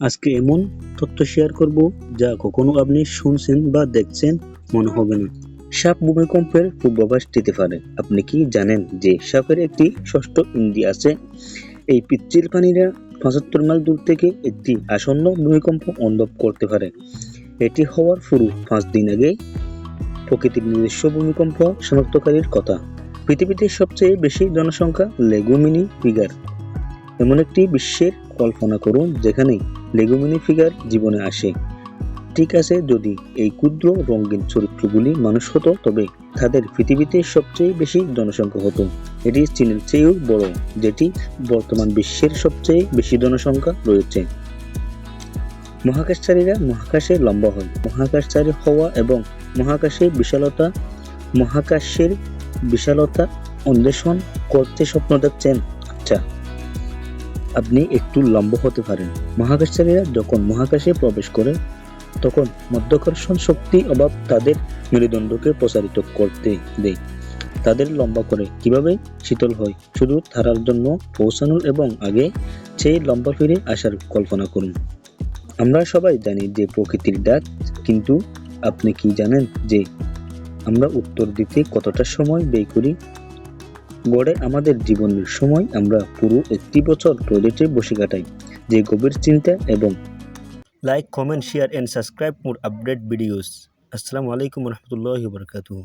আজকে এমন তথ্য শেয়ার করব যা কখনো আপনি শুনছেন বা দেখছেন, মনে হবে না। সাপ ভূমিকম্পের পূর্বাভাস দিতে পারে। আপনি কি জানেন যে সাপের একটি ষষ্ঠ ইন্দ্রিয় আছে? এই পিচ্ছিল প্রাণীরা পঁচাত্তর মাইল দূর থেকে একটি আসন্ন ভূমিকম্প অনুভব করতে পারে। এটি হওয়ার পুরো পাঁচ দিন আগে। প্রকৃতির নিজস্ব ভূমিকম্প শনাক্তকারীর কথা। পৃথিবীতে সবচেয়ে বেশি জনসংখ্যা লেগুমিনি ফিগার। এমন একটি বিশ্বের কল্পনা করুন যেখানে লেগুমিনি ফিগার জীবনে আসে। ঠিক আছে, যদি এই ক্ষুদ্র রঙিন চরিত্রগুলি মানুষ হতো, তবে তাদের পৃথিবীতে সবচেয়ে বেশি জনসংখ্যা হতো। এটি চীনের চেয়েও বড়, যেটি বর্তমান বিশ্বের সবচেয়ে বেশি জনসংখ্যা রয়েছে। মহাকাশচারীরা মহাকাশে লম্বা হয়। মহাকাশচারী হওয়া এবং মহাকাশের বিশালতা মহাকাশের বিশালতা অন্বেষণ করতে স্বপ্ন দেখছেন। আচ্ছা আপনি একটু লম্বা হতে পারেন। মহাকাশচারীরা যখন মহাকাশে প্রবেশ করে তখন মধ্যাকর্ষণ শক্তি অভাব তাদের মেরুদণ্ডকে প্রসারিত করতে দেয়। তাদের লম্বা করে। কীভাবে? শীতল হয়। শুধু তারার জন্য পৌঁছানোর এবং আগে সেই লম্বা ফিরে আসার কল্পনা করুন। আমরা সবাই জানি যে প্রকৃতির ডাক, কিন্তু আপনি কি জানেন যে আমরা উত্তর দিতে কতটা সময় ব্যয় করি? গড়ে আমাদের জীবনের সময় আমরা পুরো একটি বছর টয়লেটে বসে কাটাই। যে গভীর চিন্তা এবং like comment share and subscribe more update videos আসসালামু আলাইকুম রহমতুল্লাহ বরকাতুহ